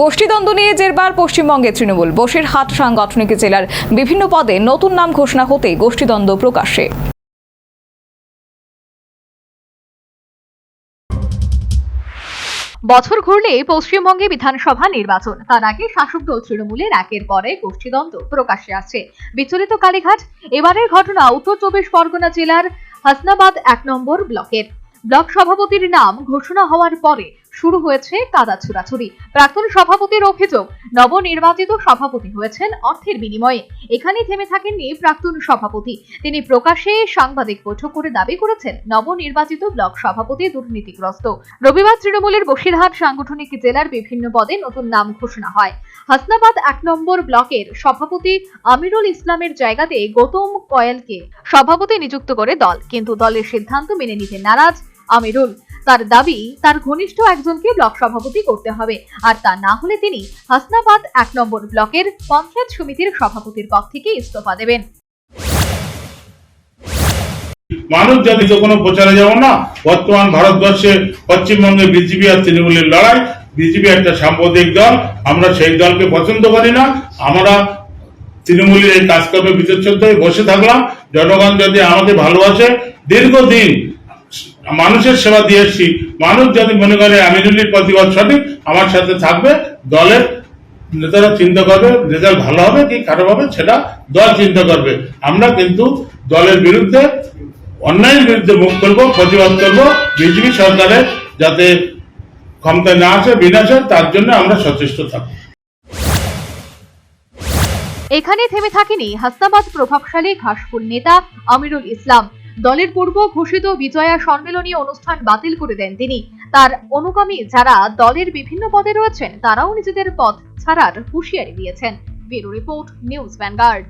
গোষ্ঠীদ্বন্দ্ব নিয়ে জেরবার পশ্চিমবঙ্গে তৃণমূল। বসিরহাট সাংগঠনিক জেলার বিভিন্ন পদে নতুন নাম ঘোষণা হতে গোষ্ঠীদ্বন্দ্ব প্রকাশ্যে। বছর ঘুরলে পশ্চিমবঙ্গে বিধানসভা নির্বাচন। তার আগে শাসক দল তৃণমূলের একের পরে গোষ্ঠীদ্বন্দ্ব প্রকাশ্যে আসছে বিচলিত কালীঘাট, এবারের ঘটনা উত্তর চব্বিশ পরগনা জেলার হাসনাবাদ এক নম্বর ব্লকের। ব্লক সভাপতির নাম ঘোষণা হওয়ার পরে শুরু হয়েছে কাদা ছুড়াছুড়ি। প্রাক্তন সভাপতির অভিযোগ, নবনির্বাচিত সভাপতি হয়েছেন অর্থের বিনিময়ে। এখানে থেমে থাকেননি প্রাক্তন সভাপতি। তিনি প্রকাশ্যে সাংবাদিক বৈঠক করে দাবি করেছেন, নবনির্বাচিত ব্লক সভাপতি দুর্নীতিগ্রস্ত। রবিবার তৃণমূলের বসিরহাট সাংগঠনিক জেলার বিভিন্ন পদে নতুন নাম ঘোষণা হয়। হাসনাবাদ এক নম্বর ব্লকের সভাপতি আমিরুল ইসলামের জায়গাতে গৌতম কয়েলকে সভাপতি নিযুক্ত করে দল, কিন্তু দলের সিদ্ধান্ত মেনে নিতে নারাজ আমিরুল। তার দাবি, তার ঘনিষ্ঠ একজনকে ব্লক সভাপতি করতে হবে। আর তা না হলে তিনি হাসনাবাদ এক নম্বর ব্লকের পঞ্চায়েত সমিতির সভাপতির পদ থেকে ইস্তফা দেবেন। মানুষ জাতি তো কোনো প্রচারে যাব না, বর্তমান ভারতবর্ষে পশ্চিমবঙ্গে বিজেপি আর তৃণমূলের লড়াই, বিজেপি একটা সাম্প্রদায়িক দল, আমরা সেই দলকে পছন্দ করি না। আমরা তৃণমূলের এই কাজকর্মে বিচচ্ছন্ন হয়ে বসে থাকলাম। জনগণ যদি আমাকে ভালোবাসে, দীর্ঘদিন মানুষের সেবা দিয়ে এসছি মানুষ যদি মনে করে আমিরুল্লির প্রতিবাদ সঠিক, আমার সাথে থাকবে, দলের নেতারা চিন্তা করবে, রেজাল্ট ভালো হবে কি খারাপ হবে, সেটা দল চিন্তা করবে। আমরা কিন্তু দলের বিরুদ্ধে, অন্যায়ের বিরুদ্ধে মুখ করব প্রতিবাদ করব, বিজেপি সরকারের যাতে ক্ষমতায় না আসে বিনাশ তার জন্য আমরা সচেষ্ট থাকব। এখানে থেমে থাকেনি হাসনাবাদ প্রভাবশালী ঘাসফুল নেতা আমিরুল ইসলাম। দলের পূর্ব ঘোষিত বিজয়া সম্মেলনী অনুষ্ঠান বাতিল করে দেন তিনি। তার অনুগামী যারা দলের বিভিন্ন পদে রয়েছেন, তারাও নিজেদের পদ ছাড়ার হুঁশিয়ারি দিয়েছেন। Bureau report, news Vanguard.